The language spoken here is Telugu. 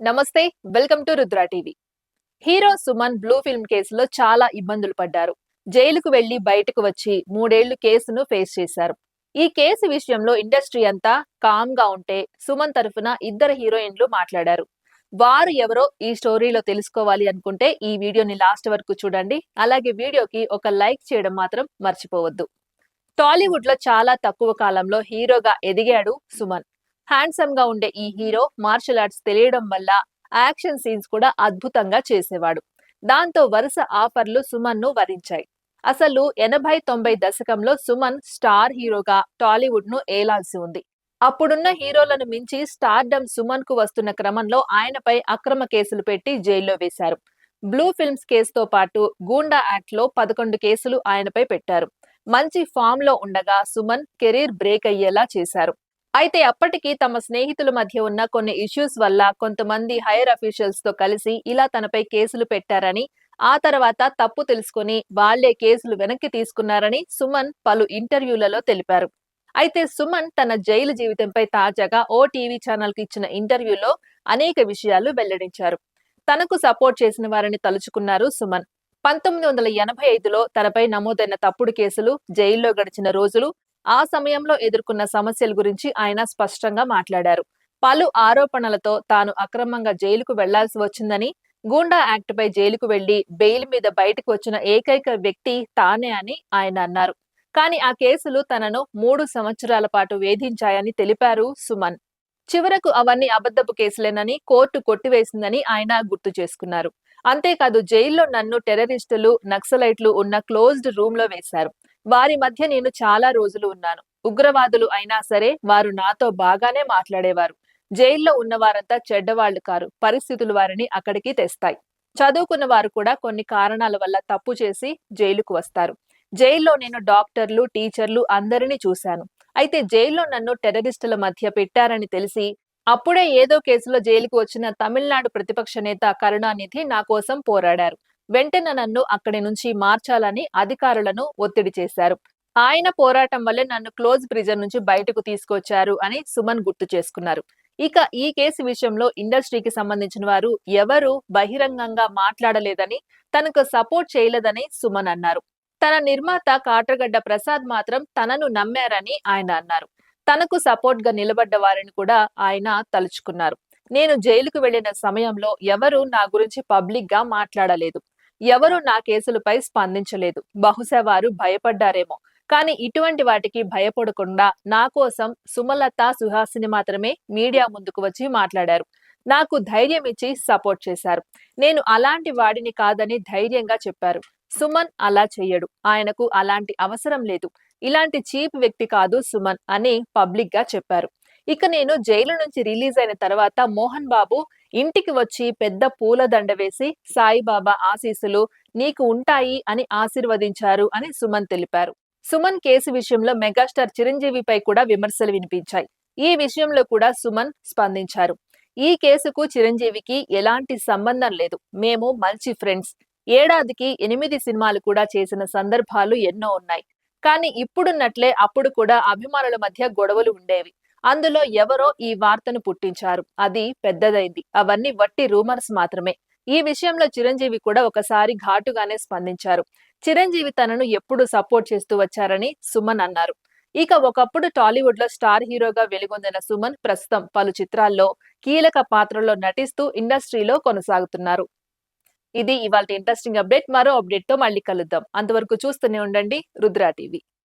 నమస్తే welcome to Rudra TV. Hero Suman blue film కేసులో చాలా ఇబ్బందులు పడ్డారు. జైలుకు వెళ్ళి బయటకు వచ్చి మూడేళ్ళు కేసును ఫేస్ చేశారు. ఈ కేసు విషయంలో ఇండస్ట్రీ అంతా కామ్గా ఉంటే సుమన్ తరఫున ఇద్దరు హీరోయిన్లు మాట్లాడారు. వారు ఎవరో ఈ స్టోరీలో తెలుసుకోవాలి అనుకుంటే ఈ వీడియోని లాస్ట్ వరకు చూడండి. అలాగే వీడియోకి ఒక లైక్ చేయడం మాత్రం మర్చిపోవద్దు. టాలీవుడ్లో చాలా తక్కువ కాలంలో హీరోగా ఎదిగాడు సుమన్. హ్యాండ్సమ్గా ఉండే ఈ హీరో మార్షల్ ఆర్ట్స్ తెలియడం వల్ల యాక్షన్ సీన్స్ కూడా అద్భుతంగా చేసేవాడు. దాంతో వరుస ఆఫర్లు సుమన్ను వరించాయి. అసలు ఎనభై తొంభై దశకంలో సుమన్ స్టార్ హీరోగా టాలీవుడ్ను ఏలాల్సి ఉంది. అప్పుడున్న హీరోలను మించి స్టార్డమ్ సుమన్కు వస్తున్న క్రమంలో ఆయనపై అక్రమ కేసులు పెట్టి జైల్లో వేశారు. బ్లూ ఫిల్మ్స్ కేసుతో పాటు గూండా యాక్ట్లో పదకొండు కేసులు ఆయనపై పెట్టారు. మంచి ఫామ్లో ఉండగా సుమన్ కెరీర్ బ్రేక్ అయ్యేలా చేశారు. అయితే అప్పటికి తమ స్నేహితుల మధ్య ఉన్న కొన్ని ఇష్యూస్ వల్ల కొంతమంది హైయర్ అఫీషియల్స్తో కలిసి ఇలా తనపై కేసులు పెట్టారని ఆ తర్వాత తప్పు తెలుసుకుని వాళ్ళే కేసులు వెనక్కి తీసుకున్నారని సుమన్ పలు ఇంటర్వ్యూలలో తెలిపారు. అయితే సుమన్ తన జైలు జీవితంపై తాజాగా ఓ టీవీ ఛానల్కి ఇచ్చిన ఇంటర్వ్యూలో అనేక విషయాలు వెల్లడించారు. తనకు సపోర్ట్ చేసిన వారిని తలుచుకున్నారు సుమన్. పంతొమ్మిది వందల ఎనభై ఐదులో తనపై నమోదైన తప్పుడు కేసులు జైల్లో గడిచిన రోజులు ఆ సమయంలో ఎదుర్కొన్న సమస్యల గురించి ఆయన స్పష్టంగా మాట్లాడారు. పలు ఆరోపణలతో తాను అక్రమంగా జైలుకు వెళ్ళాల్సి వచ్చిందని గూండా యాక్ట్ పై జైలుకు వెళ్ళి బెయిల్ మీద బయటకు వచ్చిన ఏకైక వ్యక్తి తానే అని ఆయన అన్నారు. కానీ ఆ కేసులు తనను మూడు సంవత్సరాల పాటు వేధించాయని తెలిపారు సుమన్. చివరకు అవన్నీ అబద్ధపు కేసులేనని కోర్టు కొట్టివేసిందని ఆయన గుర్తు చేసుకున్నారు. అంతేకాదు జైల్లో నన్ను టెర్రరిస్టులు నక్సలైట్లు ఉన్న క్లోజ్డ్ రూమ్లో వేశారు. వారి మధ్య నేను చాలా రోజులు ఉన్నాను. ఉగ్రవాదులు అయినా సరే వారు నాతో బాగానే మాట్లాడేవారు. జైల్లో ఉన్నవారంతా చెడ్డవాళ్ళు కారు. పరిస్థితులు వారిని అక్కడికి తెస్తాయి. చదువుకున్న వారు కూడా కొన్ని కారణాల వల్ల తప్పు చేసి జైలుకు వస్తారు. జైల్లో నేను డాక్టర్లు టీచర్లు అందరినీ చూశాను. అయితే జైల్లో నన్ను టెర్రరిస్టుల మధ్య పెట్టారని తెలిసి అప్పుడే ఏదో కేసులో జైలుకు వచ్చిన తమిళనాడు ప్రతిపక్ష నేత కరుణానిధి నా కోసం పోరాడారు. వెంటనే నన్ను అక్కడి నుంచి మార్చాలని అధికారులను ఒత్తిడి చేశారు. ఆయన పోరాటం వల్లే నన్ను క్లోజ్ ప్రిజన్ నుంచి బయటకు తీసుకొచ్చారు అని సుమన్ గుర్తు చేసుకున్నారు. ఇక ఈ కేసు విషయంలో ఇండస్ట్రీకి సంబంధించిన వారు ఎవరు బహిరంగంగా మాట్లాడలేదని తనకు సపోర్ట్ చేయలేదని సుమన్ అన్నారు. తన నిర్మాత కాట్రగడ్డ ప్రసాద్ మాత్రం తనను నమ్మారని ఆయన అన్నారు. తనకు సపోర్ట్గా నిలబడ్డ వారిని కూడా ఆయన తలుచుకున్నారు. నేను జైలుకు వెళ్ళిన సమయంలో ఎవరు నా గురించి పబ్లిక్గా మాట్లాడలేదు. ఎవరు నా కేసులపై స్పందించలేదు. బహుశా వారు భయపడ్డారేమో. కానీ ఇటువంటి వాటికి భయపడకుండా నా కోసం సుమలత సుహాసిని మాత్రమే మీడియా ముందుకు వచ్చి మాట్లాడారు. నాకు ధైర్యం ఇచ్చి సపోర్ట్ చేశారు. నేను అలాంటి వాడిని కాదని ధైర్యంగా చెప్పారు. సుమన్ అలా చెయ్యడు. ఆయనకు అలాంటి అవసరం లేదు. ఇలాంటి చీప్ వ్యక్తి కాదు సుమన్ అని పబ్లిక్గా చెప్పారు. ఇక నేను జైలు నుంచి రిలీజ్ అయిన తర్వాత మోహన్ బాబు ఇంటికి వచ్చి పెద్ద పూల దండ వేసి సాయిబాబా ఆశీస్సులు నీకు ఉంటాయి అని ఆశీర్వదించారు అని సుమన్ తెలిపారు. సుమన్ కేసు విషయంలో మెగాస్టార్ చిరంజీవిపై కూడా విమర్శలు వినిపించాయి. ఈ విషయంలో కూడా సుమన్ స్పందించారు. ఈ కేసుకు చిరంజీవికి ఎలాంటి సంబంధం లేదు. మేము మంచి ఫ్రెండ్స్. ఏడాదికి ఎనిమిది సినిమాలు కూడా చేసిన సందర్భాలు ఎన్నో ఉన్నాయి. కానీ ఇప్పుడున్నట్లే అప్పుడు కూడా అభిమానుల మధ్య గొడవలు ఉండేవి. అందులో ఎవరో ఈ వార్తను పుట్టించారు. అది పెద్దదైంది. అవన్నీ వట్టి రూమర్స్ మాత్రమే. ఈ విషయంలో చిరంజీవి కూడా ఒకసారి ఘాటుగానే స్పందించారు. చిరంజీవి తనను ఎప్పుడు సపోర్ట్ చేస్తూ వచ్చారని సుమన్ అన్నారు. ఇక ఒకప్పుడు టాలీవుడ్లో స్టార్ హీరోగా వెలుగొందిన సుమన్ ప్రస్తుతం పలు చిత్రాల్లో కీలక పాత్రల్లో నటిస్తూ ఇండస్ట్రీలో కొనసాగుతున్నారు. ఇది ఇవాళ ఇంట్రెస్టింగ్ అప్డేట్. మరో అప్డేట్తో మళ్ళీ కలుద్దాం. అంతవరకు చూస్తూనే ఉండండి రుద్రా టీవీ.